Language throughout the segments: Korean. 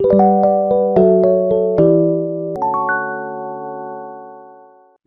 네,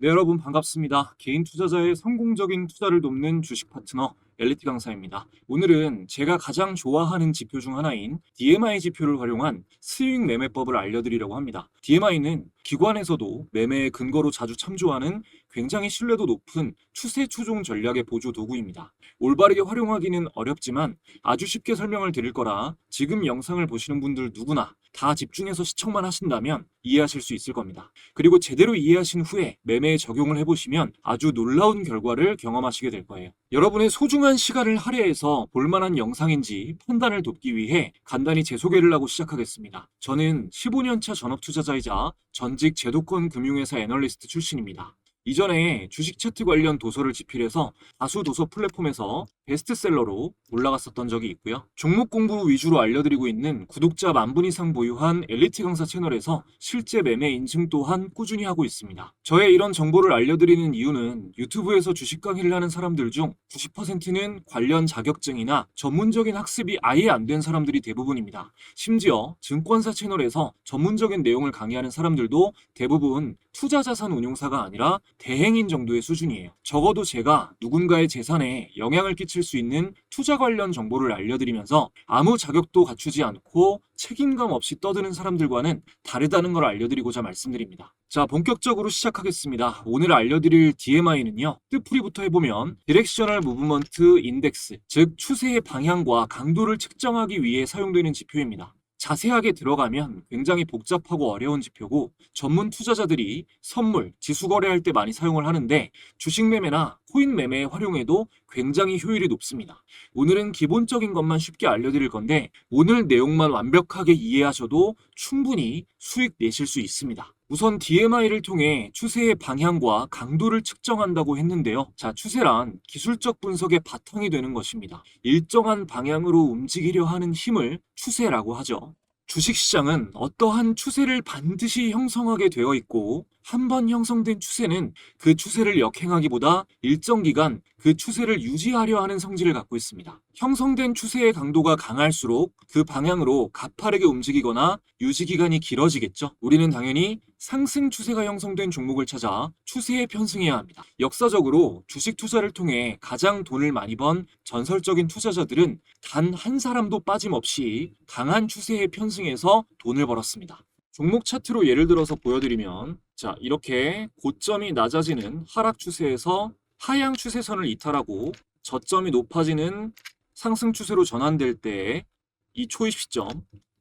여러분 반갑습니다. 개인 투자자의 성공적인 투자를 돕는 주식 파트너 엘리트 강사입니다. 오늘은 제가 가장 좋아하는 지표 중 하나인 DMI 지표를 활용한 스윙 매매법을 알려드리려고 합니다. DMI는 기관에서도 매매의 근거로 자주 참조하는 굉장히 신뢰도 높은 추세 추종 전략의 보조 도구입니다. 올바르게 활용하기는 어렵지만 아주 쉽게 설명을 드릴 거라 지금 영상을 보시는 분들 누구나 다 집중해서 시청만 하신다면 이해하실 수 있을 겁니다. 그리고 제대로 이해하신 후에 매매에 적용을 해보시면 아주 놀라운 결과를 경험하시게 될 거예요. 여러분의 소중한 시간을 할애해서 볼만한 영상인지 판단을 돕기 위해 간단히 제 소개를 하고 시작하겠습니다. 저는 15년차 전업 투자자이자 전직 제도권 금융회사 애널리스트 출신입니다. 이전에 주식 차트 관련 도서를 집필해서 다수 도서 플랫폼에서 베스트셀러로 올라갔었던 적이 있고요. 종목 공부 위주로 알려드리고 있는 구독자 만 분 이상 보유한 엘리트 강사 채널에서 실제 매매 인증 또한 꾸준히 하고 있습니다. 저의 이런 정보를 알려드리는 이유는 유튜브에서 주식 강의를 하는 사람들 중 90%는 관련 자격증이나 전문적인 학습이 아예 안 된 사람들이 대부분입니다. 심지어 증권사 채널에서 전문적인 내용을 강의하는 사람들도 대부분 투자 자산 운용사가 아니라 대행인 정도의 수준이에요. 적어도 제가 누군가의 재산에 영향을 끼칠 수 있는 투자 관련 정보를 알려드리면서 아무 자격도 갖추지 않고 책임감 없이 떠드는 사람들과는 다르다는 걸 알려드리고자 말씀드립니다. 자, 본격적으로 시작하겠습니다. 오늘 알려드릴 DMI는요, 뜻풀이부터 해보면 디렉셔널 무브먼트 인덱스, 즉 추세의 방향과 강도를 측정하기 위해 사용되는 지표입니다. 자세하게 들어가면 굉장히 복잡하고 어려운 지표고 전문 투자자들이 선물, 지수 거래할 때 많이 사용을 하는데 주식 매매나 코인 매매에 활용해도 굉장히 효율이 높습니다. 오늘은 기본적인 것만 쉽게 알려드릴 건데 오늘 내용만 완벽하게 이해하셔도 충분히 수익 내실 수 있습니다. 우선 DMI를 통해 추세의 방향과 강도를 측정한다고 했는데요. 자, 추세란 기술적 분석의 바탕이 되는 것입니다. 일정한 방향으로 움직이려 하는 힘을 추세라고 하죠. 주식시장은 어떠한 추세를 반드시 형성하게 되어 있고 한 번 형성된 추세는 그 추세를 역행하기보다 일정 기간 그 추세를 유지하려 하는 성질을 갖고 있습니다. 형성된 추세의 강도가 강할수록 그 방향으로 가파르게 움직이거나 유지 기간이 길어지겠죠. 우리는 당연히 상승 추세가 형성된 종목을 찾아 추세에 편승해야 합니다. 역사적으로 주식 투자를 통해 가장 돈을 많이 번 전설적인 투자자들은 단 한 사람도 빠짐없이 강한 추세에 편승해서 돈을 벌었습니다. 종목 차트로 예를 들어서 보여드리면 자 이렇게 고점이 낮아지는 하락 추세에서 하향 추세선을 이탈하고 저점이 높아지는 상승 추세로 전환될 때 이 초입 시점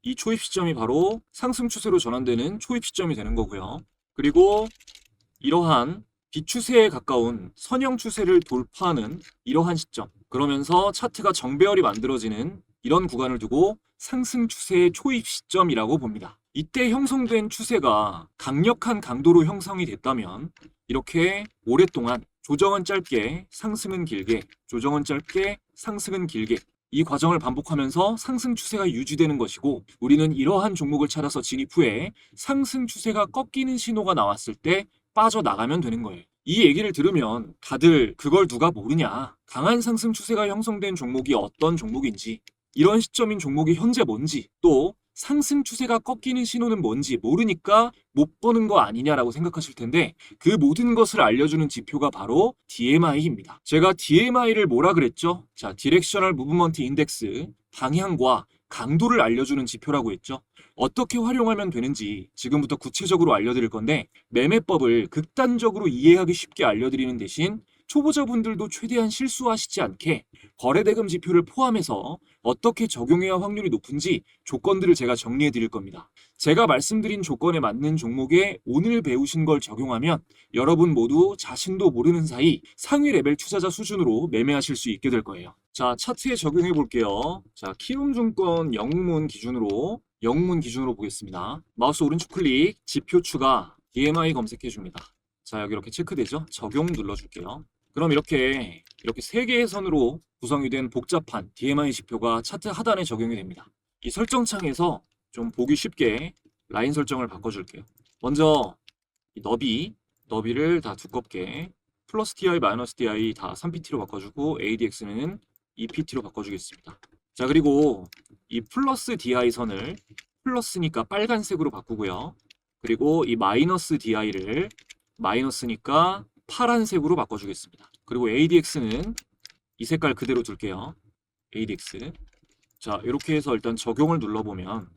이 초입 시점이 바로 상승 추세로 전환되는 초입 시점이 되는 거고요. 그리고 이러한 비추세에 가까운 선형 추세를 돌파하는 이러한 시점 그러면서 차트가 정배열이 만들어지는 이런 구간을 두고 상승 추세의 초입 시점이라고 봅니다. 이때 형성된 추세가 강력한 강도로 형성이 됐다면 이렇게 오랫동안 조정은 짧게 상승은 길게 조정은 짧게 상승은 길게 이 과정을 반복하면서 상승 추세가 유지되는 것이고 우리는 이러한 종목을 찾아서 진입 후에 상승 추세가 꺾이는 신호가 나왔을 때 빠져나가면 되는 거예요. 이 얘기를 들으면 다들 그걸 누가 모르냐. 강한 상승 추세가 형성된 종목이 어떤 종목인지, 이런 시점인 종목이 현재 뭔지, 또 상승 추세가 꺾이는 신호는 뭔지 모르니까 못 보는 거 아니냐라고 생각하실 텐데 그 모든 것을 알려주는 지표가 바로 DMI입니다. 제가 DMI를 뭐라 그랬죠? 자, 디렉셔널 무브먼트 인덱스 방향과 강도를 알려주는 지표라고 했죠. 어떻게 활용하면 되는지 지금부터 구체적으로 알려드릴 건데 매매법을 극단적으로 이해하기 쉽게 알려드리는 대신 초보자분들도 최대한 실수하시지 않게 거래대금 지표를 포함해서 어떻게 적용해야 확률이 높은지 조건들을 제가 정리해 드릴 겁니다. 제가 말씀드린 조건에 맞는 종목에 오늘 배우신 걸 적용하면 여러분 모두 자신도 모르는 사이 상위 레벨 투자자 수준으로 매매하실 수 있게 될 거예요. 자, 차트에 적용해 볼게요. 자, 키움증권 영문 기준으로 영문 기준으로 보겠습니다. 마우스 오른쪽 클릭, 지표 추가, DMI 검색해 줍니다. 자, 여기 이렇게 체크되죠? 적용 눌러 줄게요. 그럼 이렇게 이렇게 세 개의 선으로 구성이 된 복잡한 DMI 지표가 차트 하단에 적용이 됩니다. 이 설정창에서 좀 보기 쉽게 라인 설정을 바꿔줄게요. 먼저 이 너비, 너비를 다 두껍게 플러스 TI, 마이너스 TI 다 3PT로 바꿔주고 ADX는 2PT로 바꿔주겠습니다. 자 그리고 이 플러스 DI 선을 플러스니까 빨간색으로 바꾸고요. 그리고 이 마이너스 DI를 마이너스니까 파란색으로 바꿔주겠습니다. 그리고 ADX는 이 색깔 그대로 둘게요. ADX. 자, 이렇게 해서 일단 적용을 눌러보면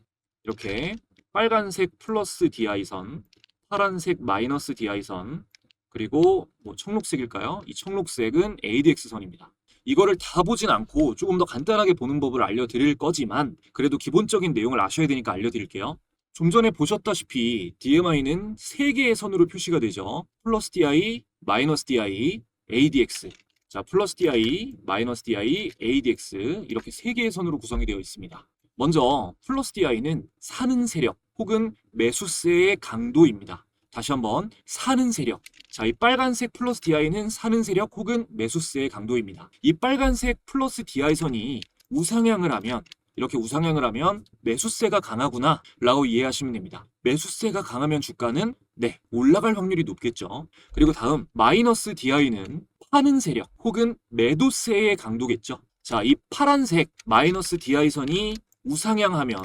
이렇게 빨간색 플러스 DI선, 파란색 마이너스 DI선, 그리고 뭐 청록색일까요? 이 청록색은 ADX선입니다. 이거를 다 보진 않고 조금 더 간단하게 보는 법을 알려드릴 거지만 그래도 기본적인 내용을 아셔야 되니까 알려드릴게요. 좀 전에 보셨다시피 DMI는 세 개의 선으로 표시가 되죠. 플러스 DI, 마이너스 DI, ADX. 자, 플러스 DI, 마이너스 DI, ADX 이렇게 세 개의 선으로 구성이 되어 있습니다. 먼저 플러스 DI는 사는 세력 혹은 매수세의 강도입니다. 다시 한번 사는 세력. 자, 이 빨간색 플러스 DI는 사는 세력 혹은 매수세의 강도입니다. 이 빨간색 플러스 DI선이 우상향을 하면 이렇게 우상향을 하면 매수세가 강하구나 라고 이해하시면 됩니다. 매수세가 강하면 주가는 네, 올라갈 확률이 높겠죠. 그리고 다음 마이너스 DI는 파는 세력 혹은 매도세의 강도겠죠. 자, 이 파란색 마이너스 DI선이 우상향하면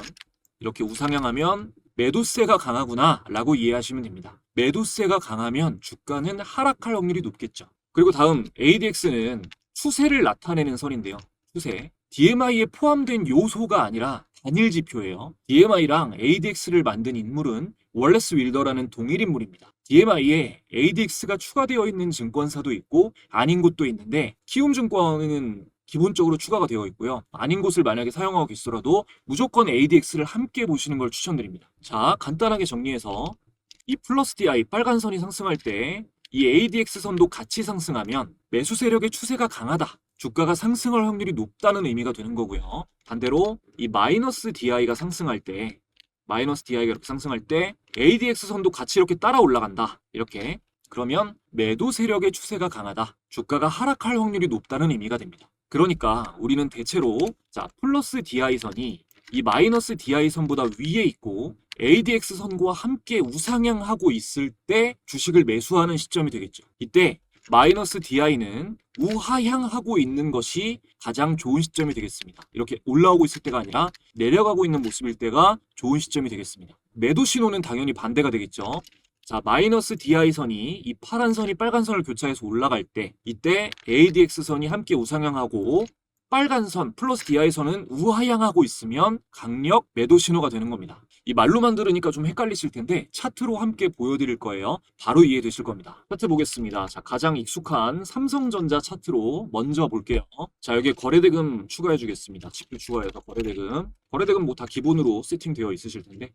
이렇게 우상향하면 매도세가 강하구나 라고 이해하시면 됩니다. 매도세가 강하면 주가는 하락할 확률이 높겠죠. 그리고 다음 ADX는 추세를 나타내는 선인데요. 추세. DMI에 포함된 요소가 아니라 단일 지표예요. DMI랑 ADX를 만든 인물은 월레스 윌더라는 동일 인물입니다. DMI에 ADX가 추가되어 있는 증권사도 있고 아닌 곳도 있는데 키움증권은 기본적으로 추가가 되어 있고요. 아닌 곳을 만약에 사용하고 계시더라도 무조건 ADX를 함께 보시는 걸 추천드립니다. 자, 간단하게 정리해서 이 플러스 DI 빨간 선이 상승할 때 이 ADX 선도 같이 상승하면 매수 세력의 추세가 강하다. 주가가 상승할 확률이 높다는 의미가 되는 거고요. 반대로 이 마이너스 DI가 상승할 때 마이너스 DI가 이렇게 상승할 때 ADX 선도 같이 이렇게 따라 올라간다. 이렇게 그러면 매도 세력의 추세가 강하다. 주가가 하락할 확률이 높다는 의미가 됩니다. 그러니까 우리는 대체로 자 플러스 DI 선이 이 마이너스 DI 선보다 위에 있고 ADX 선과 함께 우상향하고 있을 때 주식을 매수하는 시점이 되겠죠. 이때 마이너스 DI는 우하향하고 있는 것이 가장 좋은 시점이 되겠습니다. 이렇게 올라오고 있을 때가 아니라 내려가고 있는 모습일 때가 좋은 시점이 되겠습니다. 매도 신호는 당연히 반대가 되겠죠. 자, 마이너스 DI 선이 이 파란 선이 빨간 선을 교차해서 올라갈 때 이때 ADX 선이 함께 우상향하고 빨간 선 플러스 DI 선은 우하향하고 있으면 강력 매도 신호가 되는 겁니다. 이 말로만 들으니까 좀 헷갈리실 텐데 차트로 함께 보여드릴 거예요. 바로 이해되실 겁니다. 차트 보겠습니다. 자, 가장 익숙한 삼성전자 차트로 먼저 볼게요. 자, 여기에 거래대금 추가해 주겠습니다. 지표 추가해서 거래대금. 거래대금 뭐 다 기본으로 세팅되어 있으실 텐데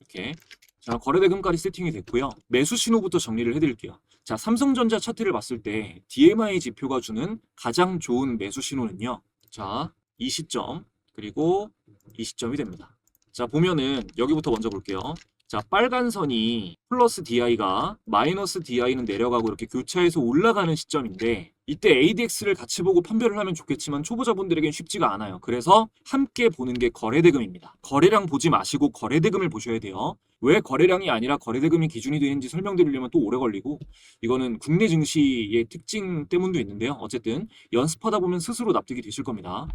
이렇게 자, 거래대금까지 세팅이 됐고요. 매수 신호부터 정리를 해드릴게요. 자, 삼성전자 차트를 봤을 때 DMI 지표가 주는 가장 좋은 매수 신호는요. 자, 이 시점 그리고 이 시점이 됩니다. 자, 보면은 여기부터 먼저 볼게요. 자, 빨간 선이 플러스 DI가 마이너스 DI는 내려가고 이렇게 교차해서 올라가는 시점인데 이때 ADX를 같이 보고 판별을 하면 좋겠지만 초보자분들에겐 쉽지가 않아요. 그래서 함께 보는 게 거래대금입니다. 거래량 보지 마시고 거래대금을 보셔야 돼요. 왜 거래량이 아니라 거래대금이 기준이 되는지 설명드리려면 또 오래 걸리고 이거는 국내 증시의 특징 때문도 있는데요. 어쨌든 연습하다 보면 스스로 납득이 되실 겁니다.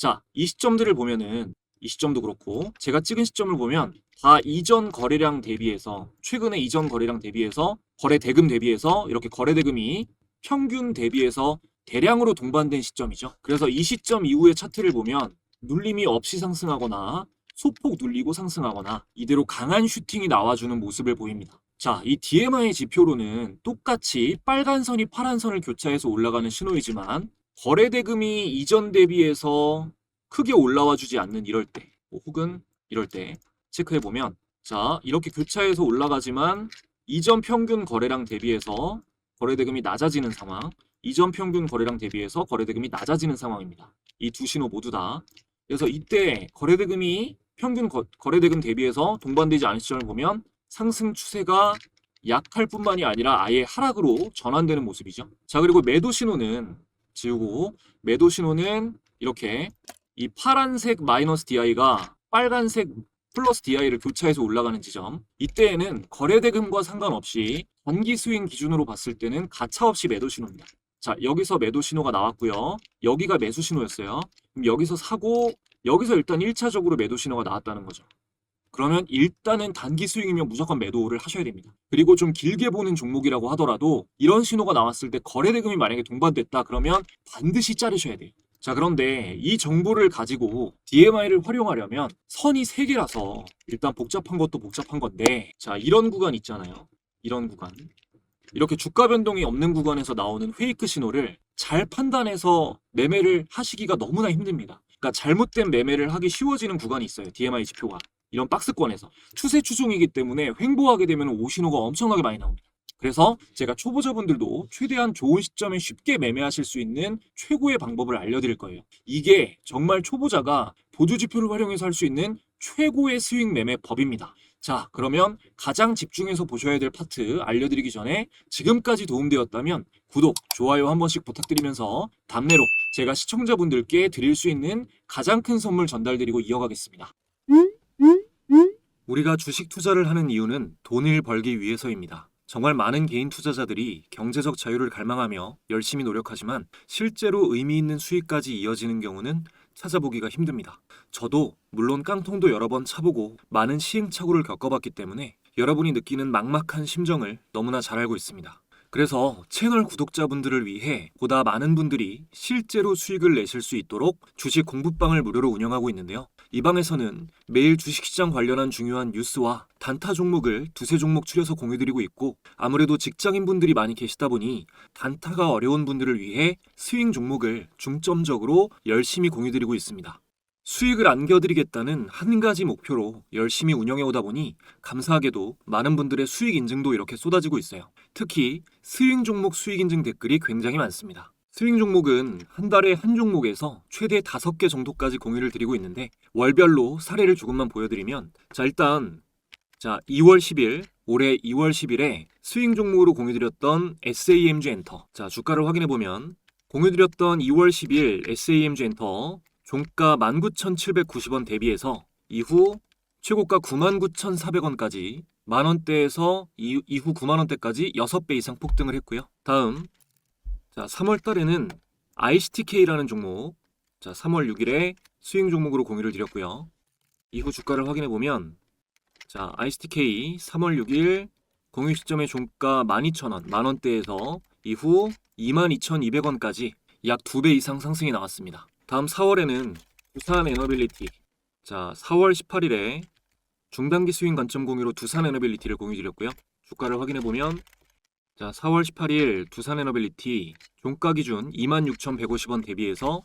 자, 이 시점들을 보면은 이 시점도 그렇고 제가 찍은 시점을 보면 다 이전 거래량 대비해서 최근에 이전 거래량 대비해서 거래 대금 대비해서 이렇게 거래 대금이 평균 대비해서 대량으로 동반된 시점이죠. 그래서 이 시점 이후의 차트를 보면 눌림이 없이 상승하거나 소폭 눌리고 상승하거나 이대로 강한 슈팅이 나와주는 모습을 보입니다. 자, 이 DMI 지표로는 똑같이 빨간 선이 파란 선을 교차해서 올라가는 신호이지만 거래 대금이 이전 대비해서 크게 올라와 주지 않는 이럴 때, 뭐 혹은 이럴 때 체크해 보면 자, 이렇게 교차해서 올라가지만 이전 평균 거래량 대비해서 거래 대금이 낮아지는 상황, 이전 평균 거래량 대비해서 거래 대금이 낮아지는 상황입니다. 이 두 신호 모두 다. 그래서 이때 거래 대금이 평균 거, 거래 대금 대비해서 동반되지 않은 시점을 보면 상승 추세가 약할 뿐만이 아니라 아예 하락으로 전환되는 모습이죠. 자, 그리고 매도 신호는 지우고 매도 신호는 이렇게 이 파란색 마이너스 DI가 빨간색 플러스 DI를 교차해서 올라가는 지점. 이때에는 거래대금과 상관없이 단기 스윙 기준으로 봤을 때는 가차없이 매도 신호입니다. 자, 여기서 매도 신호가 나왔고요. 여기가 매수 신호였어요. 그럼 여기서 사고 여기서 일단 1차적으로 매도 신호가 나왔다는 거죠. 그러면 일단은 단기 스윙이면 무조건 매도를 하셔야 됩니다. 그리고 좀 길게 보는 종목이라고 하더라도 이런 신호가 나왔을 때 거래 대금이 만약에 동반됐다 그러면 반드시 자르셔야 돼요. 자, 그런데 이 정보를 가지고 DMI를 활용하려면 선이 3개라서 일단 복잡한 것도 복잡한 건데 자, 이런 구간 있잖아요. 이런 구간. 이렇게 주가 변동이 없는 구간에서 나오는 페이크 신호를 잘 판단해서 매매를 하시기가 너무나 힘듭니다. 그러니까 잘못된 매매를 하기 쉬워지는 구간이 있어요. DMI 지표가. 이런 박스권에서. 추세 추종이기 때문에 횡보하게 되면 오신호가 엄청나게 많이 나옵니다. 그래서 제가 초보자분들도 최대한 좋은 시점에 쉽게 매매하실 수 있는 최고의 방법을 알려드릴 거예요. 이게 정말 초보자가 보조 지표를 활용해서 할 수 있는 최고의 스윙 매매 법입니다. 자, 그러면 가장 집중해서 보셔야 될 파트 알려드리기 전에 지금까지 도움되었다면 구독, 좋아요 한 번씩 부탁드리면서 답례로 제가 시청자분들께 드릴 수 있는 가장 큰 선물 전달드리고 이어가겠습니다. 우리가 주식 투자를 하는 이유는 돈을 벌기 위해서입니다. 정말 많은 개인 투자자들이 경제적 자유를 갈망하며 열심히 노력하지만 실제로 의미 있는 수익까지 이어지는 경우는 찾아보기가 힘듭니다. 저도 물론 깡통도 여러 번 차보고 많은 시행착오를 겪어봤기 때문에 여러분이 느끼는 막막한 심정을 너무나 잘 알고 있습니다. 그래서 채널 구독자분들을 위해 보다 많은 분들이 실제로 수익을 내실 수 있도록 주식 공부방을 무료로 운영하고 있는데요. 이 방에서는 매일 주식시장 관련한 중요한 뉴스와 단타 종목을 두세 종목 추려서 공유드리고 있고 아무래도 직장인 분들이 많이 계시다 보니 단타가 어려운 분들을 위해 스윙 종목을 중점적으로 열심히 공유드리고 있습니다. 수익을 안겨드리겠다는 한 가지 목표로 열심히 운영해 오다 보니 감사하게도 많은 분들의 수익 인증도 이렇게 쏟아지고 있어요. 특히 스윙 종목 수익 인증 댓글이 굉장히 많습니다. 스윙 종목은 한 달에 한 종목에서 최대 5개 정도까지 공유를 드리고 있는데 월별로 사례를 조금만 보여드리면 자 일단 자 2월 10일 올해 2월 10일에 스윙 종목으로 공유드렸던 SAMG 엔터 자 주가를 확인해 보면 공유드렸던 2월 10일 SAMG 엔터 종가 19,790원 대비해서 이후 최고가 99,400원까지 만원대에서 이, 이후 9만원대까지 6배 이상 폭등을 했고요. 다음 자 3월 달에는 ICTK라는 종목 자 3월 6일에 수익 종목으로 공유를 드렸고요. 이후 주가를 확인해 보면 자 ICTK 3월 6일 공유 시점의 종가 12,000원 만원대에서 이후 22,200원까지 약 2배 이상 상승이 나왔습니다. 다음 4월에는 두산 에너빌리티 자 4월 18일에 중단기 스윙 관점 공유로 두산 에너빌리티를 공유 드렸고요. 주가를 확인해 보면 자 4월 18일 두산 에너빌리티 종가 기준 26,150원 대비해서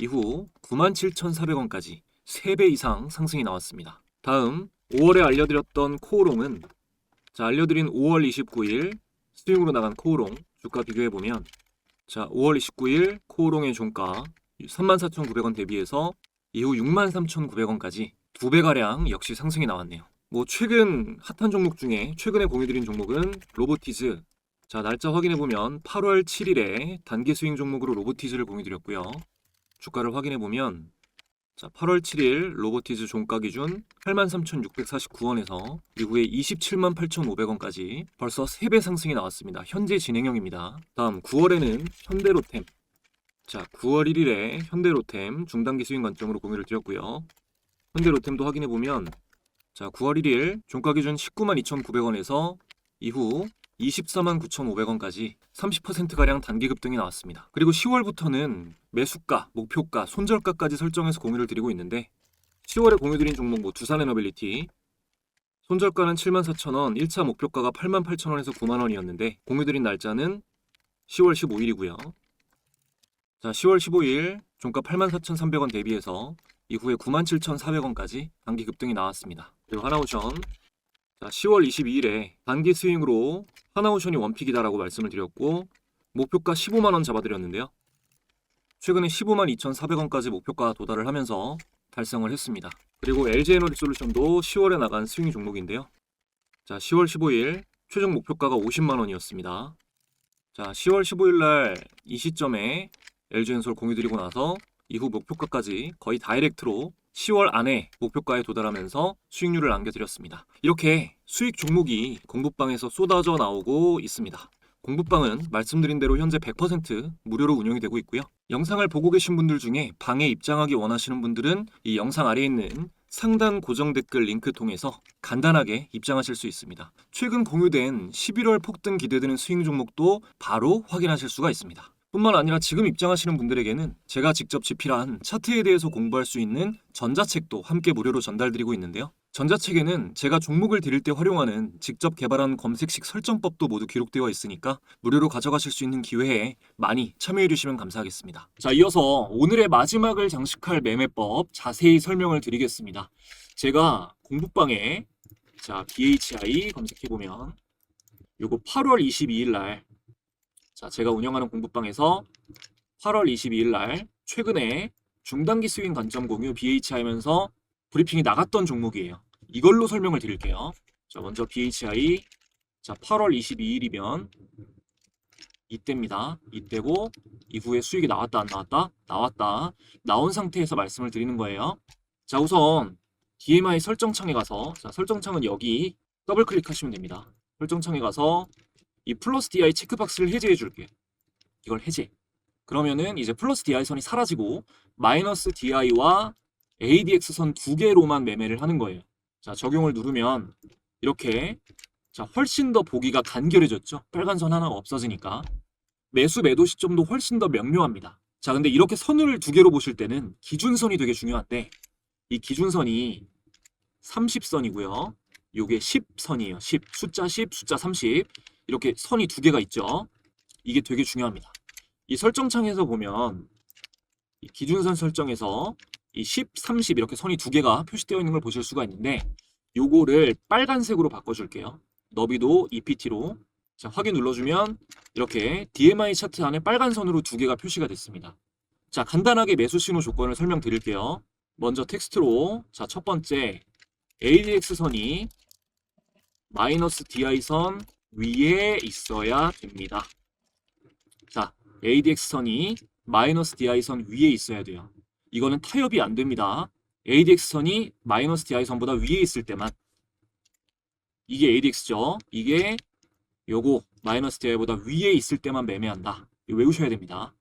이후 97,400원까지 3배 이상 상승이 나왔습니다. 다음 5월에 알려드렸던 코오롱은 자 알려드린 5월 29일 스윙으로 나간 코오롱 주가 비교해 보면 자 5월 29일 코오롱의 종가 34,900원 대비해서 이후 63,900원까지 두 배가량 역시 상승이 나왔네요. 뭐 최근 핫한 종목 중에 최근에 공유드린 종목은 로보티즈. 자 날짜 확인해 보면 8월 7일에 단기 스윙 종목으로 로보티즈를 공유드렸고요. 주가를 확인해 보면 자 8월 7일 로보티즈 종가 기준 83,649원에서 이후에 27만 8,500원까지 벌써 3배 상승이 나왔습니다. 현재 진행형입니다. 다음 9월에는 현대로템 자, 9월 1일에 현대로템 중단기 수익 관점으로 공유를 드렸고요. 현대로템도 확인해 보면 자, 9월 1일 종가 기준 19만 2,900원에서 이후 24만 9,500원까지 30% 가량 단기 급등이 나왔습니다. 그리고 10월부터는 매수가, 목표가, 손절가까지 설정해서 공유를 드리고 있는데 10월에 공유드린 종목 뭐 두산 에너빌리티 손절가는 74,000원, 1차 목표가가 88,000원에서 9만원이었는데 공유드린 날짜는 10월 15일이고요. 자, 10월 15일 종가 84,300원 대비해서 이후에 97,400원까지 단기 급등이 나왔습니다. 그리고 하나오션 자, 10월 22일에 단기 스윙으로 하나오션이 원픽이다라고 말씀을 드렸고 목표가 15만 원 잡아드렸는데요. 최근에 15만 2,400원까지 목표가 도달을 하면서 달성을 했습니다. 그리고 LG 에너지 솔루션도 10월에 나간 스윙 종목인데요. 자, 10월 15일 최종 목표가가 50만 원이었습니다. 자, 10월 15일 날 이 시점에 LG엔솔 공유 드리고 나서 이후 목표가까지 거의 다이렉트로 10월 안에 목표가에 도달하면서 수익률을 안겨드렸습니다. 이렇게 수익 종목이 공부방에서 쏟아져 나오고 있습니다. 공부방은 말씀드린 대로 현재 100% 무료로 운영이 되고 있고요. 영상을 보고 계신 분들 중에 방에 입장하기 원하시는 분들은 이 영상 아래에 있는 상단 고정 댓글 링크 통해서 간단하게 입장하실 수 있습니다. 최근 공유된 11월 폭등 기대되는 스윙 종목도 바로 확인하실 수가 있습니다. 뿐만 아니라 지금 입장하시는 분들에게는 제가 직접 집필한 차트에 대해서 공부할 수 있는 전자책도 함께 무료로 전달드리고 있는데요. 전자책에는 제가 종목을 드릴 때 활용하는 직접 개발한 검색식 설정법도 모두 기록되어 있으니까 무료로 가져가실 수 있는 기회에 많이 참여해 주시면 감사하겠습니다. 자, 이어서 오늘의 마지막을 장식할 매매법 자세히 설명을 드리겠습니다. 제가 공부방에 자, BHI 검색해 보면 요거 8월 22일 날 자, 제가 운영하는 공부방에서 8월 22일 날 최근에 중단기 스윙 관점 공유 BHI면서 브리핑이 나갔던 종목이에요. 이걸로 설명을 드릴게요. 자, 먼저 BHI 자, 8월 22일이면 이때입니다. 이때고 이후에 수익이 나왔다 안 나왔다? 나왔다. 나온 상태에서 말씀을 드리는 거예요. 자, 우선 DMI 설정창에 가서 자, 설정창은 여기 더블 클릭하시면 됩니다. 설정창에 가서 이 플러스 DI 체크박스를 해제해 줄게요. 이걸 해제. 그러면은 이제 플러스 DI 선이 사라지고 마이너스 DI와 ADX 선 두 개로만 매매를 하는 거예요. 자, 적용을 누르면 이렇게 자, 훨씬 더 보기가 간결해졌죠. 빨간 선 하나가 없어지니까. 매수 매도 시점도 훨씬 더 명료합니다. 자, 근데 이렇게 선을 두 개로 보실 때는 기준선이 되게 중요한데 이 기준선이 30선이고요. 요게 10선이에요. 10. 숫자 10, 숫자 30. 이렇게 선이 두 개가 있죠. 이게 되게 중요합니다. 이 설정창에서 보면 이 기준선 설정에서 이 10, 30 이렇게 선이 두 개가 표시되어 있는 걸 보실 수가 있는데 요거를 빨간색으로 바꿔줄게요. 너비도 EPT로 자, 확인 눌러주면 이렇게 DMI 차트 안에 빨간 선으로 두 개가 표시가 됐습니다. 자, 간단하게 매수 신호 조건을 설명드릴게요. 먼저 텍스트로 자, 첫 번째 ADX 선이 마이너스 DI 선 위에 있어야 됩니다. 자, ADX 선이 마이너스 DI 선 위에 있어야 돼요. 이거는 타협이 안 됩니다. ADX 선이 마이너스 DI 선보다 위에 있을 때만 이게 ADX죠. 이게 요거 마이너스 DI보다 위에 있을 때만 매매한다. 이거 외우셔야 됩니다.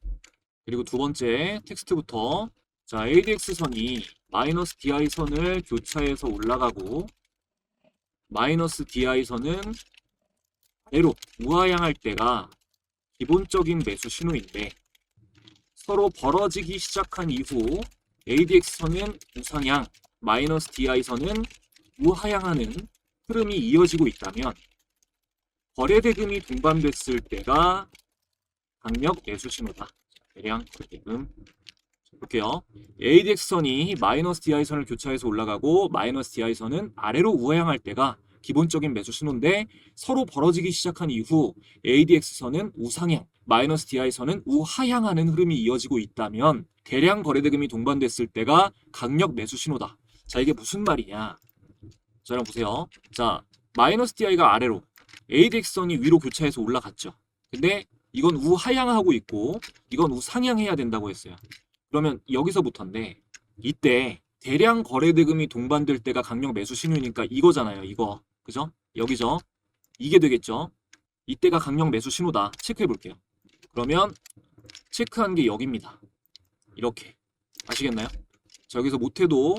그리고 두 번째 텍스트부터 자 ADX 선이 마이너스 DI 선을 교차해서 올라가고 마이너스 DI 선은 아래로 우하향할 때가 기본적인 매수 신호인데 서로 벌어지기 시작한 이후 ADX선은 우상향, 마이너스 DI선은 우하향하는 흐름이 이어지고 있다면 거래대금이 동반됐을 때가 강력 매수 신호다. 대량 거래대금 볼게요. ADX선이 마이너스 DI선을 교차해서 올라가고 마이너스 DI선은 아래로 우하향할 때가 기본적인 매수 신호인데 서로 벌어지기 시작한 이후 ADX선은 우상향, 마이너스 DI선은 우하향하는 흐름이 이어지고 있다면 대량 거래대금이 동반됐을 때가 강력 매수 신호다. 자, 이게 무슨 말이냐? 자, 여러분 보세요. 자, 마이너스 DI가 아래로, ADX선이 위로 교차해서 올라갔죠. 근데 이건 우하향하고 있고 이건 우상향해야 된다고 했어요. 그러면 여기서부터인데 이때 대량 거래대금이 동반될 때가 강력 매수 신호니까 이거잖아요. 이거. 그죠? 여기죠. 이게 되겠죠. 이때가 강력 매수 신호다. 체크해 볼게요. 그러면 체크한 게 여기입니다. 이렇게. 아시겠나요? 자, 여기서 못해도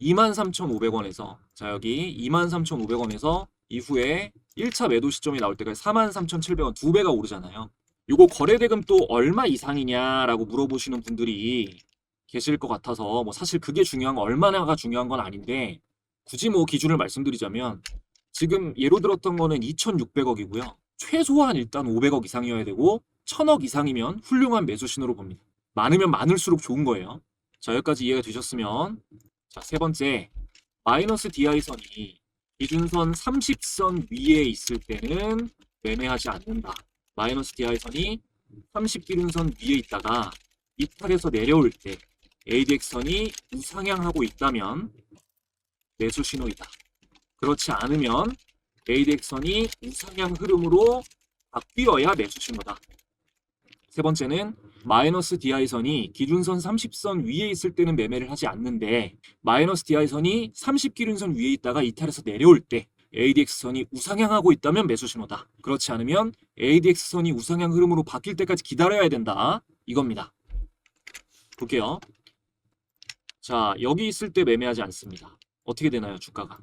23,500원에서 자, 여기 23,500원에서 이후에 1차 매도 시점이 나올 때가 43,700원 두 배가 오르잖아요. 요거 거래대금 또 얼마 이상이냐라고 물어보시는 분들이 계실 것 같아서 뭐 사실 그게 중요한 건 얼마나가 중요한 건 아닌데 굳이 뭐 기준을 말씀드리자면 지금 예로 들었던 거는 2,600억이고요. 최소한 일단 500억 이상이어야 되고 1,000억 이상이면 훌륭한 매수 신호로 봅니다. 많으면 많을수록 좋은 거예요. 자, 여기까지 이해가 되셨으면 자, 세 번째 마이너스 DI선이 기준선 30선 위에 있을 때는 매매하지 않는다. 마이너스 DI선이 30기준선 위에 있다가 이탈에서 내려올 때 ADX선이 우상향하고 있다면 매수 신호이다. 그렇지 않으면 ADX선이 우상향 흐름으로 바뀌어야 매수 신호다. 세 번째는 마이너스 DI선이 기준선 30선 위에 있을 때는 매매를 하지 않는데 마이너스 DI선이 30기준선 위에 있다가 이탈해서 내려올 때 ADX선이 우상향하고 있다면 매수 신호다. 그렇지 않으면 ADX선이 우상향 흐름으로 바뀔 때까지 기다려야 된다. 이겁니다. 볼게요. 자, 여기 있을 때 매매하지 않습니다. 어떻게 되나요, 주가가?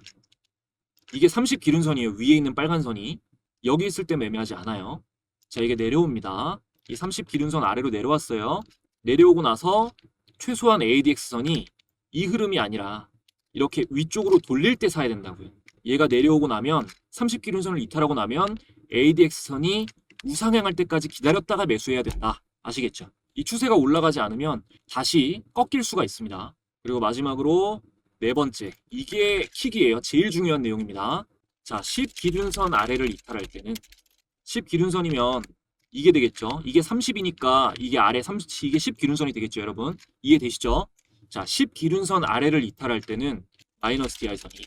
이게 30 기준선이에요. 위에 있는 빨간 선이. 여기 있을 때 매매하지 않아요. 자, 이게 내려옵니다. 이 30 기준선 아래로 내려왔어요. 내려오고 나서 최소한 ADX선이 이 흐름이 아니라 이렇게 위쪽으로 돌릴 때 사야 된다고요. 얘가 내려오고 나면 30 기준선을 이탈하고 나면 ADX선이 우상향할 때까지 기다렸다가 매수해야 된다. 아시겠죠? 이 추세가 올라가지 않으면 다시 꺾일 수가 있습니다. 그리고 마지막으로 네 번째, 이게 킥이에요. 제일 중요한 내용입니다. 자, 10 기준선 아래를 이탈할 때는 10 기준선이면 이게 되겠죠. 이게 30이니까 이게 아래 30, 이게 10 기준선이 되겠죠, 여러분. 이해되시죠? 자, 10 기준선 아래를 이탈할 때는 마이너스 DI선이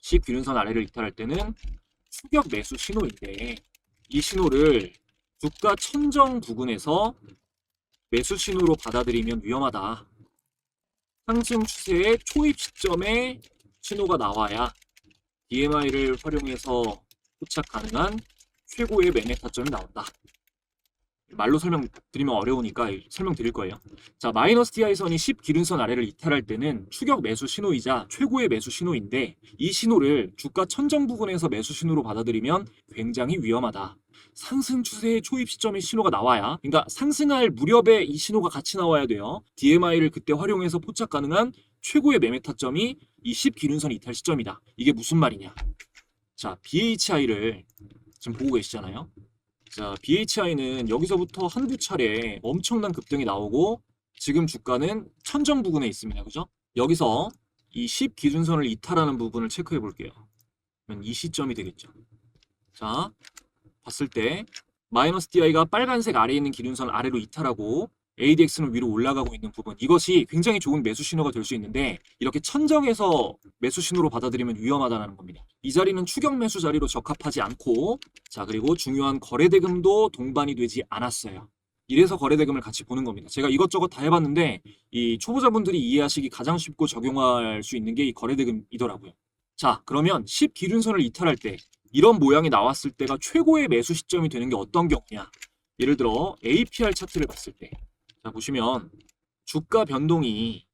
10 기준선 아래를 이탈할 때는 추격 매수 신호인데 이 신호를 주가 천정 부근에서 매수 신호로 받아들이면 위험하다. 상승 추세의 초입 시점에 신호가 나와야 DMI를 활용해서 포착 가능한 최고의 매매 타점이 나온다. 말로 설명드리면 어려우니까 설명드릴 거예요. 자, 마이너스 DI선이 10 기준선 아래를 이탈할 때는 추격 매수 신호이자 최고의 매수 신호인데 이 신호를 주가 천정 부근에서 매수 신호로 받아들이면 굉장히 위험하다. 상승 추세의 초입 시점의 신호가 나와야 그러니까 상승할 무렵에 이 신호가 같이 나와야 돼요. DMI를 그때 활용해서 포착 가능한 최고의 매매 타점이 이 10 기준선 이탈 시점이다. 이게 무슨 말이냐? 자, BHI를 지금 보고 계시잖아요. 자, BHI는 여기서부터 한두 차례 엄청난 급등이 나오고 지금 주가는 천정 부근에 있습니다. 그죠? 여기서 이 10 기준선을 이탈하는 부분을 체크해 볼게요. 이 시점이 되겠죠. 자, 봤을 때 마이너스 DI가 빨간색 아래에 있는 기준선 아래로 이탈하고 ADX는 위로 올라가고 있는 부분 이것이 굉장히 좋은 매수 신호가 될 수 있는데 이렇게 천정해서 매수 신호로 받아들이면 위험하다는 겁니다. 이 자리는 추격 매수 자리로 적합하지 않고 자 그리고 중요한 거래 대금도 동반이 되지 않았어요. 이래서 거래 대금을 같이 보는 겁니다. 제가 이것저것 다 해봤는데 이 초보자분들이 이해하시기 가장 쉽고 적용할 수 있는 게 이 거래 대금이더라고요. 자 그러면 10 기준선을 이탈할 때 이런 모양이 나왔을 때가 최고의 매수 시점이 되는 게 어떤 경우냐? 예를 들어 APR 차트를 봤을 때 자, 보시면 주가 변동이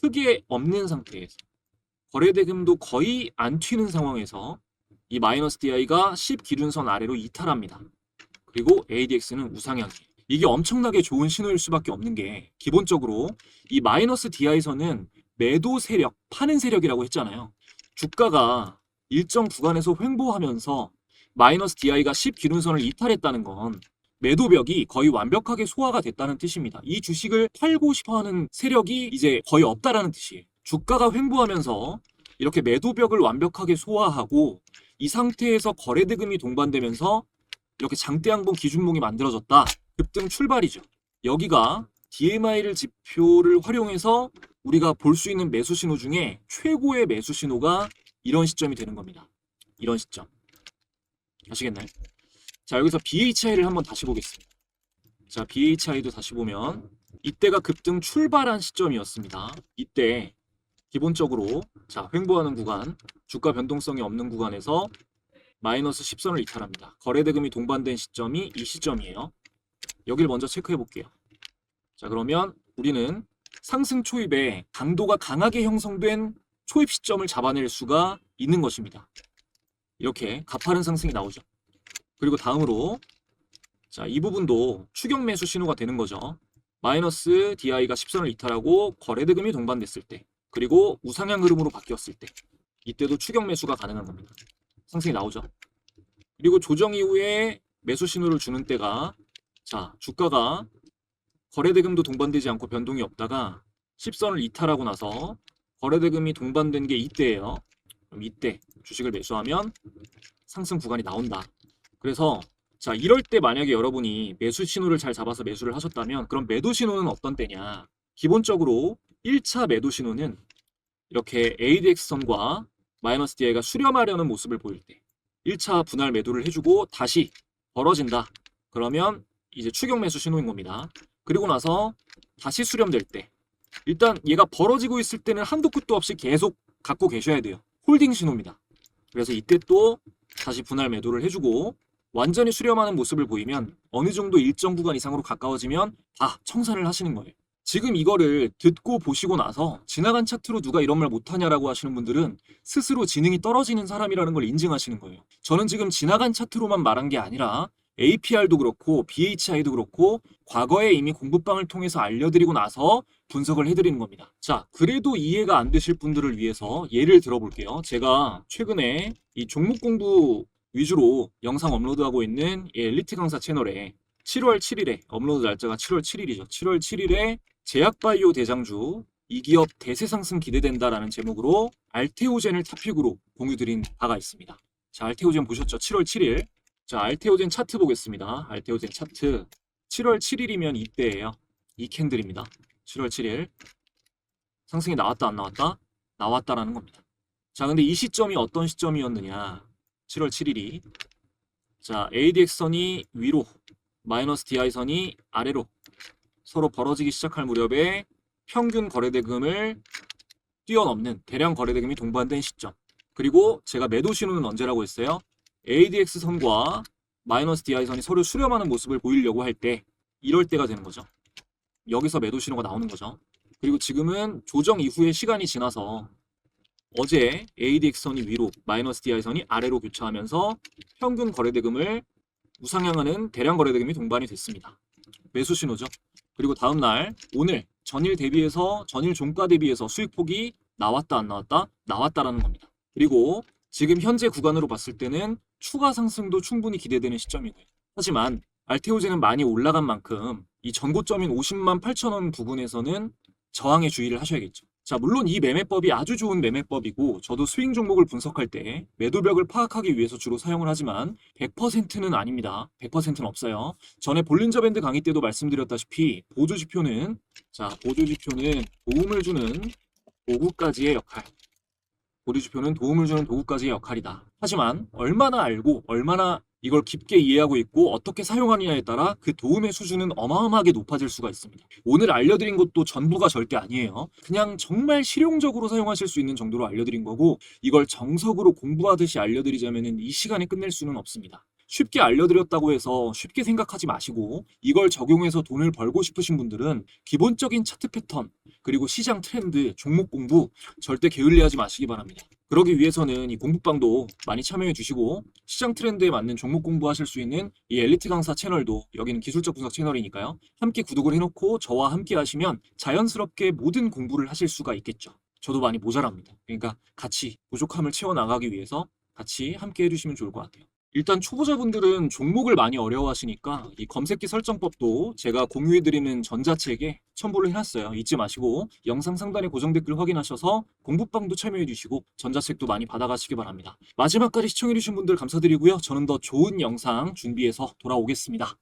크게 없는 상태에서 거래대금도 거의 안 튀는 상황에서 이 마이너스 DI가 10 기준선 아래로 이탈합니다. 그리고 ADX는 우상향이에요. 이게 엄청나게 좋은 신호일 수밖에 없는 게 기본적으로 이 마이너스 DI선은 매도 세력, 파는 세력이라고 했잖아요. 주가가 일정 구간에서 횡보하면서 마이너스 DI가 10 기준선을 이탈했다는 건 매도벽이 거의 완벽하게 소화가 됐다는 뜻입니다. 이 주식을 팔고 싶어 하는 세력이 이제 거의 없다라는 뜻이에요. 주가가 횡보하면서 이렇게 매도벽을 완벽하게 소화하고 이 상태에서 거래대금이 동반되면서 이렇게 장대양봉 기준봉이 만들어졌다. 급등 출발이죠. 여기가 DMI를 지표를 활용해서 우리가 볼 수 있는 매수 신호 중에 최고의 매수 신호가 이런 시점이 되는 겁니다. 이런 시점. 아시겠나요? 자, 여기서 BHI를 한번 다시 보겠습니다. 자, BHI도 다시 보면 이때가 급등 출발한 시점이었습니다. 이때 기본적으로 자, 횡보하는 구간, 주가 변동성이 없는 구간에서 마이너스 10선을 이탈합니다. 거래대금이 동반된 시점이 이 시점이에요. 여기를 먼저 체크해 볼게요. 자, 그러면 우리는 상승 초입에 강도가 강하게 형성된 초입 시점을 잡아낼 수가 있는 것입니다. 이렇게 가파른 상승이 나오죠. 그리고 다음으로 자, 이 부분도 추격 매수 신호가 되는 거죠. 마이너스 DI가 10선을 이탈하고 거래대금이 동반됐을 때 그리고 우상향 흐름으로 바뀌었을 때 이때도 추격 매수가 가능한 겁니다. 상승이 나오죠. 그리고 조정 이후에 매수 신호를 주는 때가 자, 주가가 거래대금도 동반되지 않고 변동이 없다가 10선을 이탈하고 나서 거래대금이 동반된 게 이때예요. 그럼 이때 주식을 매수하면 상승 구간이 나온다. 그래서 자 이럴 때 만약에 여러분이 매수 신호를 잘 잡아서 매수를 하셨다면 그럼 매도 신호는 어떤 때냐? 기본적으로 1차 매도 신호는 이렇게 ADX선과 마이너스 DI가 수렴하려는 모습을 보일 때 1차 분할 매도를 해주고 다시 벌어진다. 그러면 이제 추격 매수 신호인 겁니다. 그리고 나서 다시 수렴될 때 일단 얘가 벌어지고 있을 때는 한도 끝도 없이 계속 갖고 계셔야 돼요. 홀딩 신호입니다. 그래서 이때 또 다시 분할 매도를 해주고 완전히 수렴하는 모습을 보이면 어느 정도 일정 구간 이상으로 가까워지면 다 청산을 하시는 거예요. 지금 이거를 듣고 보시고 나서 지나간 차트로 누가 이런 말 못하냐라고 하시는 분들은 스스로 지능이 떨어지는 사람이라는 걸 인증하시는 거예요. 저는 지금 지나간 차트로만 말한 게 아니라 APR도 그렇고 BHI도 그렇고 과거에 이미 공부방을 통해서 알려드리고 나서 분석을 해드리는 겁니다. 자, 그래도 이해가 안 되실 분들을 위해서 예를 들어볼게요. 제가 최근에 이 종목 공부 위주로 영상 업로드하고 있는 이 엘리트 강사 채널에 7월 7일에 업로드 날짜가 7월 7일이죠. 7월 7일에 제약바이오 대장주 이 기업 대세 상승 기대된다라는 제목으로 알테오젠을 타픽으로 공유드린 바가 있습니다. 자, 알테오젠 보셨죠? 7월 7일. 자, 알테오젠 차트 보겠습니다. 알테오젠 차트. 7월 7일이면 이때예요. 이 캔들입니다. 7월 7일. 상승이 나왔다 안 나왔다? 나왔다라는 겁니다. 자, 근데 이 시점이 어떤 시점이었느냐? 7월 7일이 자, ADX선이 위로, 마이너스 DI선이 아래로 서로 벌어지기 시작할 무렵에 평균 거래대금을 뛰어넘는 대량 거래대금이 동반된 시점. 그리고 제가 매도 신호는 언제라고 했어요? ADX 선과 마이너스 DI 선이 서로 수렴하는 모습을 보이려고 할 때 이럴 때가 되는 거죠. 여기서 매도 신호가 나오는 거죠. 그리고 지금은 조정 이후에 시간이 지나서 어제 ADX 선이 위로, 마이너스 DI 선이 아래로 교차하면서 평균 거래대금을 우상향하는 대량 거래대금이 동반이 됐습니다. 매수 신호죠. 그리고 다음 날 오늘 전일 대비해서 전일 종가 대비해서 수익폭이 나왔다 안 나왔다 나왔다라는 겁니다. 그리고 지금 현재 구간으로 봤을 때는 추가 상승도 충분히 기대되는 시점이고요. 하지만 알테오제는 많이 올라간 만큼 이 전고점인 50만 8천 원 부분에서는 저항에 주의를 하셔야겠죠. 자, 물론 이 매매법이 아주 좋은 매매법이고 저도 스윙 종목을 분석할 때 매도벽을 파악하기 위해서 주로 사용을 하지만 100%는 아닙니다. 100%는 없어요. 전에 볼린저 밴드 강의 때도 말씀드렸다시피 보조 지표는 자, 보조 지표는 도움을 주는 도구까지의 역할. 보조 지표는 도움을 주는 도구까지의 역할이다. 하지만 얼마나 알고 얼마나 이걸 깊게 이해하고 있고 어떻게 사용하느냐에 따라 그 도움의 수준은 어마어마하게 높아질 수가 있습니다. 오늘 알려드린 것도 전부가 절대 아니에요. 그냥 정말 실용적으로 사용하실 수 있는 정도로 알려드린 거고 이걸 정석으로 공부하듯이 알려드리자면 이 시간에 끝낼 수는 없습니다. 쉽게 알려드렸다고 해서 쉽게 생각하지 마시고 이걸 적용해서 돈을 벌고 싶으신 분들은 기본적인 차트 패턴 그리고 시장 트렌드, 종목 공부 절대 게을리하지 마시기 바랍니다. 그러기 위해서는 이 공부방도 많이 참여해 주시고 시장 트렌드에 맞는 종목 공부하실 수 있는 이 엘리트 강사 채널도 여기는 기술적 분석 채널이니까요. 함께 구독을 해놓고 저와 함께 하시면 자연스럽게 모든 공부를 하실 수가 있겠죠. 저도 많이 모자랍니다. 그러니까 같이 부족함을 채워나가기 위해서 같이 함께 해주시면 좋을 것 같아요. 일단 초보자분들은 종목을 많이 어려워하시니까 이 검색기 설정법도 제가 공유해드리는 전자책에 첨부를 해놨어요. 잊지 마시고 영상 상단에 고정 댓글 확인하셔서 공부방도 참여해주시고 전자책도 많이 받아가시기 바랍니다. 마지막까지 시청해주신 분들 감사드리고요. 저는 더 좋은 영상 준비해서 돌아오겠습니다.